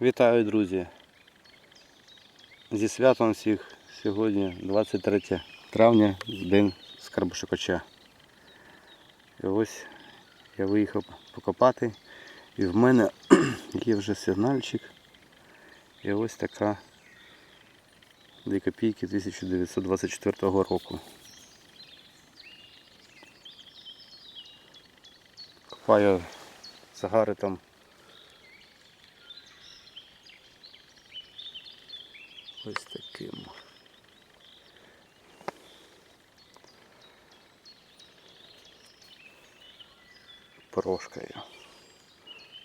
Вітаю, друзі! Зі святом всіх сьогодні 23 травня, день Скарбошукача. І ось я виїхав покопати і в мене є вже сигнальчик. І ось така 2 копійки 1924 року. Копаю загари ось таким. Порошкою.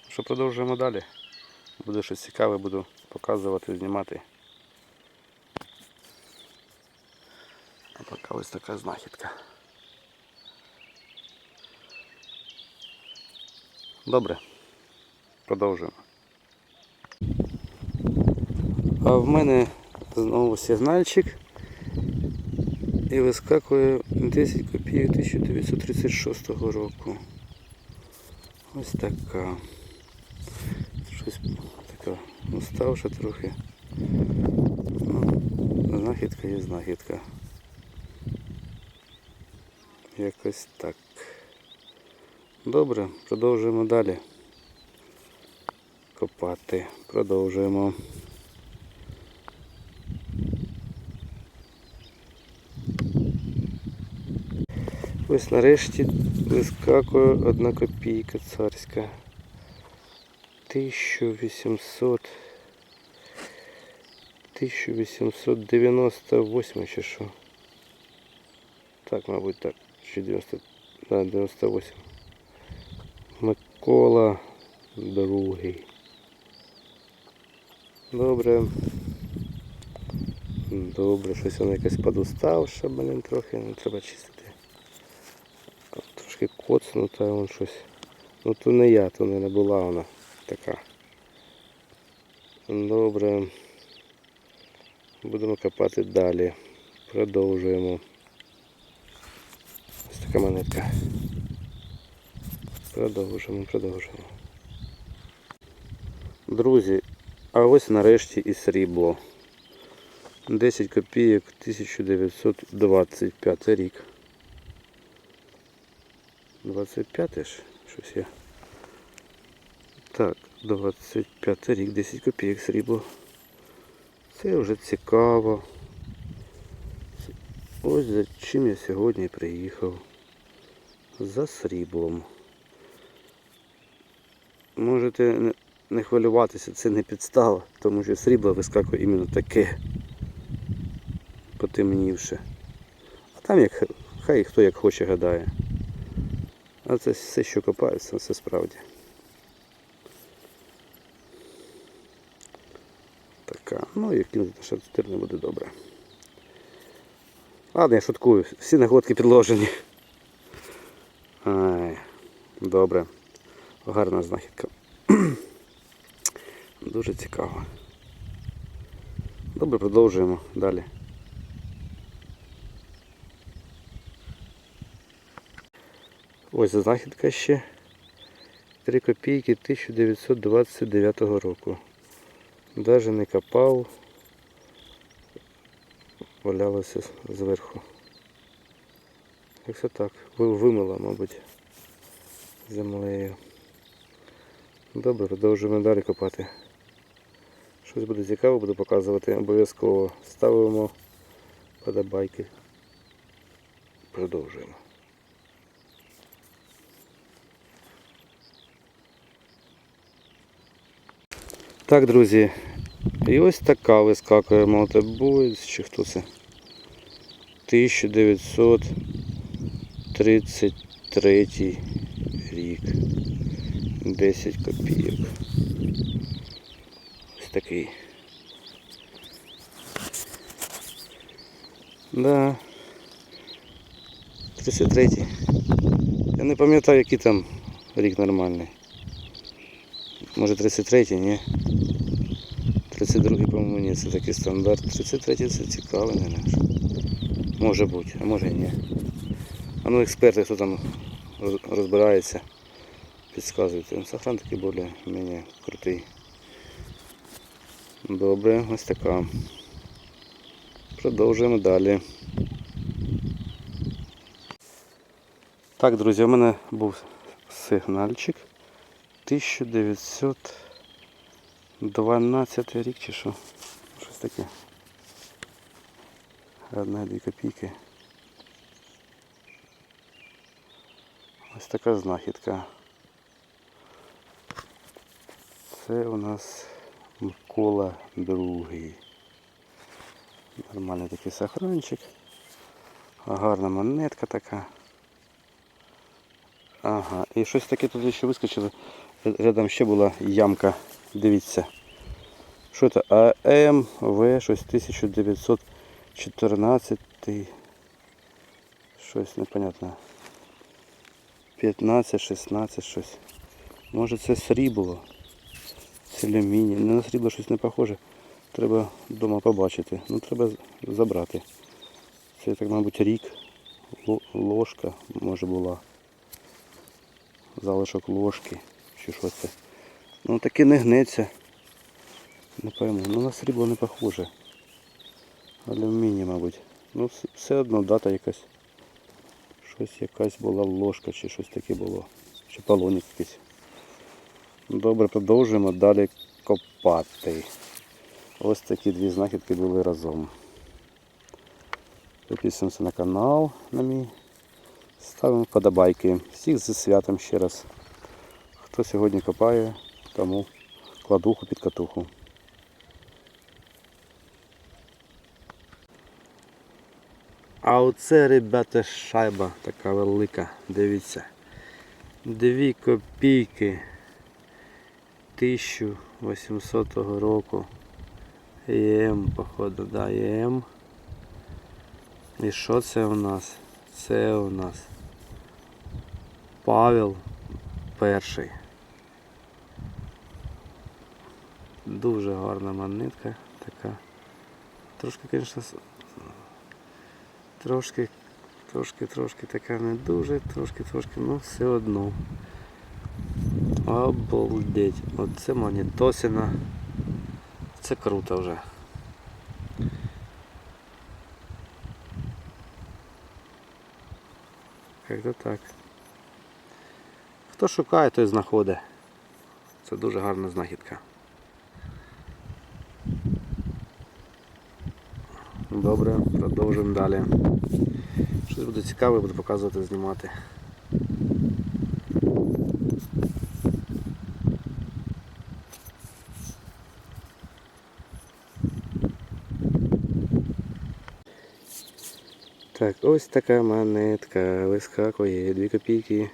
Що продовжуємо далі. Буде щось цікаве, буду показувати, знімати. А поки ось така знахідка. Добре, продовжуємо. А в мене знову сигнальчик і вискакує 10 копійок 1936 року. Ось така. Щось така уставша трохи. Ну, знахідка є знахідка. Якось так. Добре, продовжуємо далі. Копати. Продовжуємо. Ось нарешті вискакує одна копійка царська. 1800 1898 чи що. Так, мабуть, так. Чи 90, да, 98. Микола другий. Добре. Добре, щось воно якесь подуставше, блин, трохи, не треба чистити. Трошки коцнута вон щось. Ну то не я, то не була вона така. Добре. Будемо копати далі. Продовжуємо. Ось така монетка. Продовжуємо, продовжуємо. Друзі, а ось нарешті і срібло. 10 копійок 1925 рік. 25 ж щось я. Так, 25 рік, 10 копійок срібло. Це вже цікаво. Ось за чим я сьогодні приїхав. За сріблом. Можете не хвилюватися, це не підстава, тому що срібло вискакує іменно таке потемнівше. А там як хай хто як хоче гадає. А це все, що копається, це справді. Така. Ну і кинути що тепер не буде добре. Ладно, я шуткую. Всі нагодки підложені. Ай, добре. Гарна знахідка. Дуже цікаво. Добре, продовжуємо далі. Ось знахідка ще. 3 копійки 1929 року. Даже не копав. Валялося зверху. Якщо так, вимила, мабуть, землею. Добре, продовжуємо далі копати. Щось буде цікаво, буду показувати. Обов'язково ставимо подобайки. Продовжуємо. Так, друзі, і ось така вискакує мотобоїць, чи хто це? 1933 рік. 10 копійок. Ось такий. Да. 33. Я не пам'ятаю, який там рік нормальний. Може 33, ні? 32-й, по-моєму, ні, це такий стандарт. 33 це цікаво, не наш. Може бути, а може і ні. А ну експерти, хто там розбирається, підказуйте. Ну, Сафран такий більш-менш крутий. Добре, ось така. Продовжуємо далі. Так, друзі, у мене був сигнальчик 1912 рік чи що? Щось таке. Одна-дві копійки. Ось така знахідка. Це у нас Микола другий. Нормальний такий сохранчик. Гарна монетка така. Ага, і щось таке тут ще вискочило. Рядом ще була ямка. Дивіться. Що це? АМВ щось 1914. Щось непонятне. 15, 16 щось. Може це срібло. Це алюміній. Не на срібло щось не похоже. Треба вдома побачити. Ну треба забрати. Це так, мабуть, рік. Ложка може була. Залишок ложки. Чи що це. Ну таке не гнеться. Не пойму. Ну на срібло не похоже. Алюміній, мабуть. Ну вс- все одно дата якась. Щось якась була ложка чи щось таке було. Чи полоник якийсь. Добре, продовжуємо далі копати. Ось такі дві знахідки були разом. Підписуємося на канал на мій. Ставимо вподобайки. Всіх зі святом ще раз. Хто сьогодні копає, тому кладуху під катуху. А оце, ребята, шайба така велика. Дивіться. Дві копійки 1800 року. ЄМ, походу, да, ЄМ. І що це у нас? Це у нас Павел перший. Дуже гарна монетка така. Трошки, звісно, трошки, трошки, трошки така не дуже, трошки, трошки, ну все одно. Обалдеть. Оце монетосина. Це круто вже. Як-то так. Хто шукає, той знаходить. Це дуже гарна знахідка. Добре, продовжуємо далі. Щось буде цікаве, буду показувати, знімати. Так, ось така монетка вискакує 2 копійки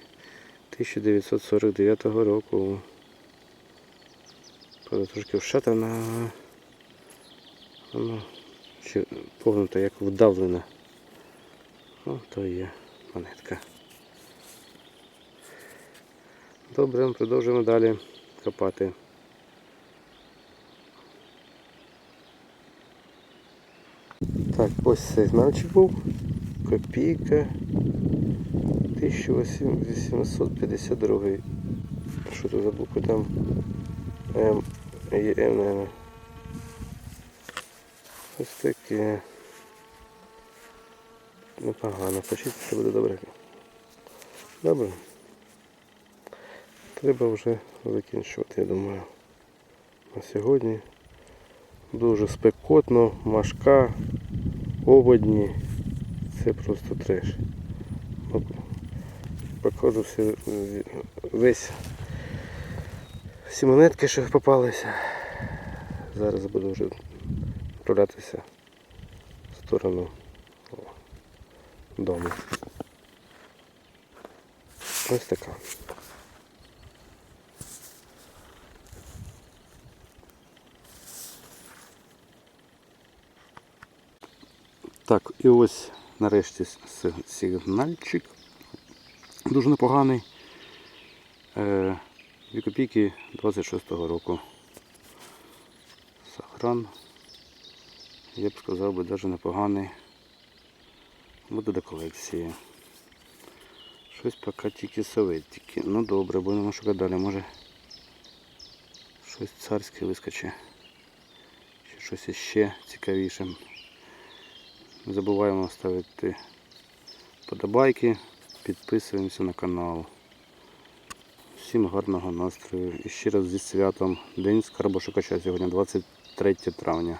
1949 року. Правда, трошки вшатана. Воно ще погнута, як вдавлена. О, то є монетка. Добре, продовжуємо далі копати. Так, ось цей знамчик був. Копійка. 1852. Що тут за букви там? М, є М, наверное. Ось таке. Непогано, почистити буде добре. Добре. Треба вже закінчувати, я думаю. На сьогодні дуже спекотно, важка, оводні. Це просто треш. Покажу все, весь всі монетки, що попалися. Зараз буду вже відправлятися в сторону дому. Ось така. Так, і ось нарешті сигнальчик. Дуже непоганий. Е, 2 копійки 26-го року. Сохран. Я б сказав би навіть непоганий. Буде до колекції. Щось поки тільки советики. Ну добре, будемо шукати далі. Може щось царське вискочить. щось іще цікавіше. Не забуваємо ставити подобайки, підписуємося на канал. Всім гарного настрою і ще раз зі святом День Скарбошукача сьогодні 23 травня.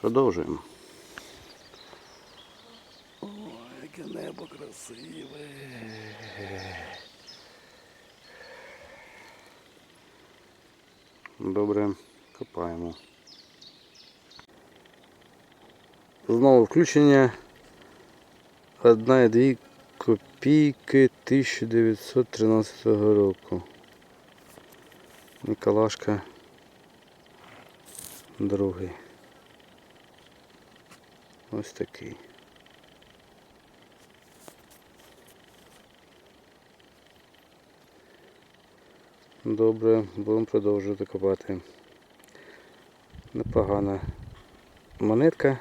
Продовжуємо. Ой, яке небо красиве. Добре, копаємо. Знову включення 1,2 копійки 1913 року. Ніколашка другий. Ось такий. Добре, будемо продовжувати копати. Непогана монетка.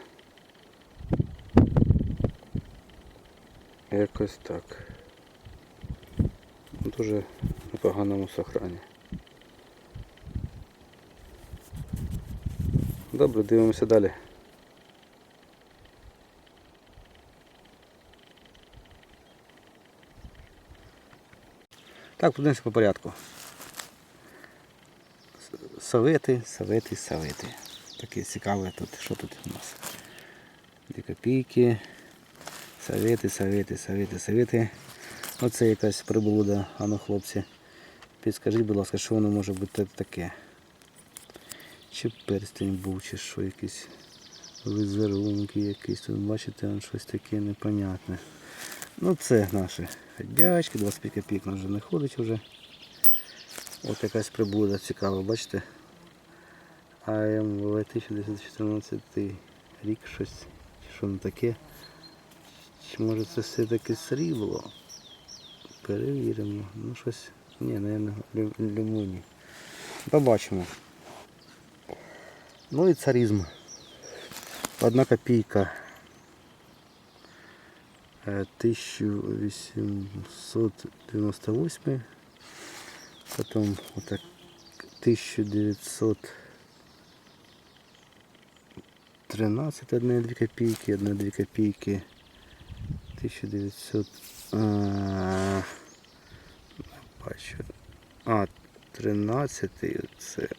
Якось так. Дуже непоганому сохрані. Добре, дивимося далі. Так, подивимося по порядку. С- Совети, совети, совети. Таке цікаве тут. Що тут у нас? Дві копійки. Совети, совети, совети, совети. Оце якась приблуда. Ану, хлопці. Підскажіть, будь ласка, що воно може бути таке? Чи перстень був, чи що якісь візерунки якісь. Тут бачите, щось таке непонятне. Ну це наші ходячки, 25 копійок у нас вже не ходить вже. Ось якась приблуда цікава, бачите? АМВ 1914 рік щось. Що не таке? Чи може це все-таки срібло? Перевіримо. Ну щось. Ні, наверное, лимоні. Побачимо. Ну і царизм. Одна копійка. Е, 1898. Потом вот так 1913 одна две копейки, одна две копейки. 1900 а, бачу. А, 13 це.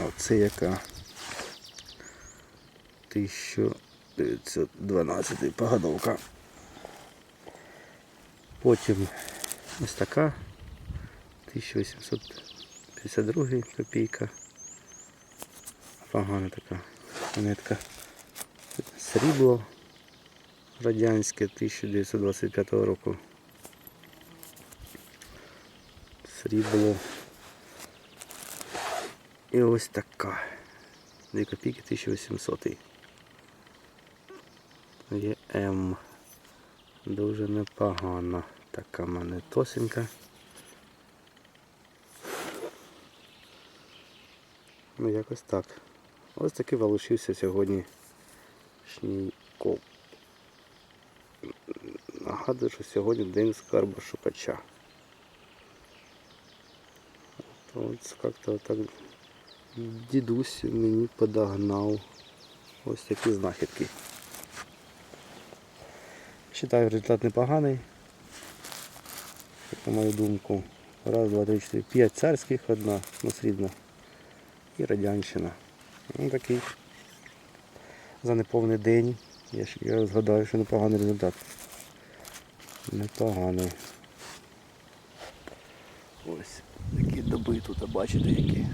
А це яка? 1912 погодовка. Потім ось така 1852 копійка. Погана така монетка. Срібло радянське 1925 року. Срібло. І ось така. 2 копійки 1800. Є М. Дуже непогана така монетосенька. Ну якось так. Ось такий вилучився сьогодні коп. Нагадую, що сьогодні день скарба шукача. От як-то так дідусь мені подогнав ось такі знахідки. Вважаю, результат непоганий. На мою думку. Раз, два, три, чотири, п'ять царських, одна срібна і радянщина. Ну такий за неповний день. Я, я згадаю, що непоганий результат. Непоганий. Ось такі доби тут, а бачите які.